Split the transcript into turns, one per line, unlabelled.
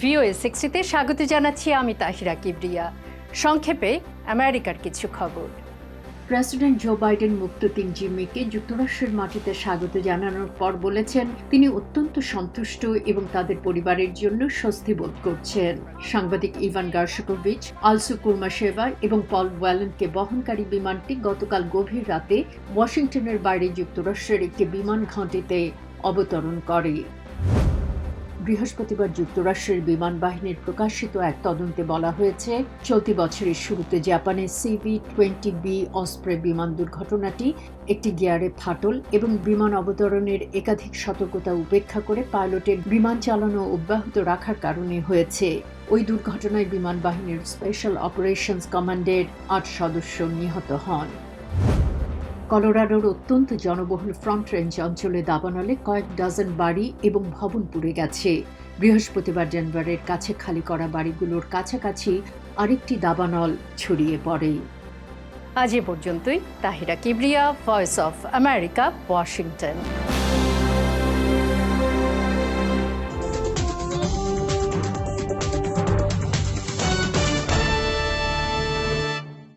VOA সিক্সটিতে স্বাগত জানাচ্ছি আমি তাহিরা কিবরিয়া। সংক্ষেপে আমেরিকার কিছু খবর। প্রেসিডেন্ট জো বাইডেন মুক্ত তিন জিম্মিকে যুক্তরাষ্ট্রের মাটিতে স্বাগত জানানোর পর বলেছেন, তিনি অত্যন্ত সন্তুষ্ট এবং তাদের পরিবারের জন্য স্বস্তি বোধ করছেন। সাংবাদিক ইভান গার্শকোভিচ আলসু কুর্মাশেভা এবং পল ওয়ালেনকে বহনকারী বিমানটি গতকাল গভীর রাতে ওয়াশিংটনের বাইরে যুক্তরাষ্ট্রের একটি বিমান ঘাঁটিতে অবতরণ করে। বৃহস্পতিবার যুক্তরাষ্ট্রের বিমান বাহিনীর প্রকাশিত এক তদন্তে বলা হয়েছে, চলতি বছরের শুরুতে জাপানের সিভি টোয়েন্টি বি অস্প্রে বিমান দুর্ঘটনাটি একটি গিয়ারে ফাটল এবং বিমান অবতরণের একাধিক সতর্কতা উপেক্ষা করে পাইলটের বিমান চালানো অব্যাহত রাখার কারণে হয়েছে। ওই দুর্ঘটনায় বিমান বাহিনীর স্পেশাল অপারেশনস কমান্ডের আট সদস্য নিহত হন। কলোরাডোর অত্যন্ত জনবহুল ফ্রন্ট রেঞ্জ অঞ্চলে দাবানলে কয়েক ডজন বাড়ি এবং ভবন পুড়ে গেছে। বৃহস্পতিবার ডেনভারের কাছে খালি করা বাড়িগুলোর কাছাকাছি আরেকটি দাবানল ছড়িয়ে পড়ে। আজ এ পর্যন্তই। Tahira Kibria voice of America Washington